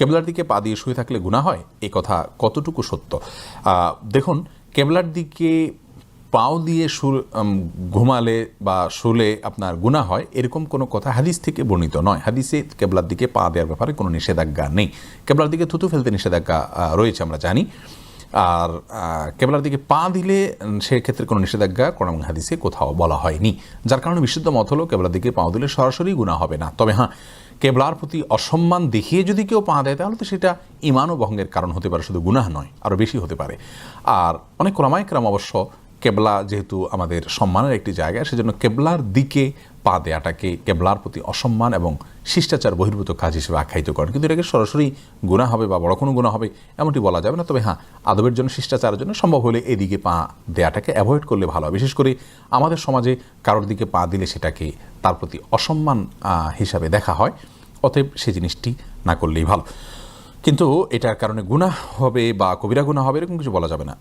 কেবলার দিকে পা দিয়ে শুয়ে থাকলে গুণা হয়? এ কথা কতটুকু সত্য? দেখুন কেবলার দিকে পাও দিয়ে উম, ঘুমালে বা শুলে আপনার গুণা হয় এরকম কোনো কথা হাদিস থেকে বর্ণিত নয়। হাদিসে কেবলার দিকে পা দেওয়ার ব্যাপারে কোনো নিষেধাজ্ঞা নেই। কেবলার দিকে থুতু ফেলতে নিষেধাজ্ঞা রয়েছে আমরা জানি। আর কেবলার দিকে পা দিলে সেক্ষেত্রে কোনো নিষেধাজ্ঞা কোরআন হাদিসে কোথাও বলা হয়নি। যার কারণে বিশুদ্ধ মত হলো কেবলার দিকে পা দিলে সরাসরি গুণা হবে না। তবে হ্যাঁ কেবলার প্রতি অসম্মান দেখিয়ে যদি কেউ পা দেয়, তাহলে তো সেটা ইমানও ভঙ্গের কারণ হতে পারে, শুধু গুনাহ নয়, আরও বেশি হতে পারে। আর অনেক ক্রমায়ক্রম অবশ্য কেবলা যেহেতু আমাদের সম্মানের একটি জায়গা, সেজন্য কেবলার দিকে পা দেয়াটাকে কেবলার প্রতি অসম্মান এবং শিষ্টাচার বহির্ভূত কাজ হিসেবে আখ্যায়িত করেন। কিন্তু এটাকে সরাসরি গুণা হবে বা বড় কোনো গুণা হবে, এমনটি বলা যাবে না। তবে হ্যাঁ আদবের জন্য, শিষ্টাচারের জন্য সম্ভব হলে এদিকে পা দেয়াটাকে অ্যাভয়েড করলে ভালো হয়। বিশেষ করে আমাদের সমাজে কারোর দিকে পা দিলে সেটাকে তার প্রতি অসম্মান হিসাবে দেখা হয়। অতএব সে জিনিসটি না করলেই ভালো। কিন্তু এটার কারণে গুণা হবে বা কবিরা গুণা হবে, এরকম কিছু বলা যাবে না।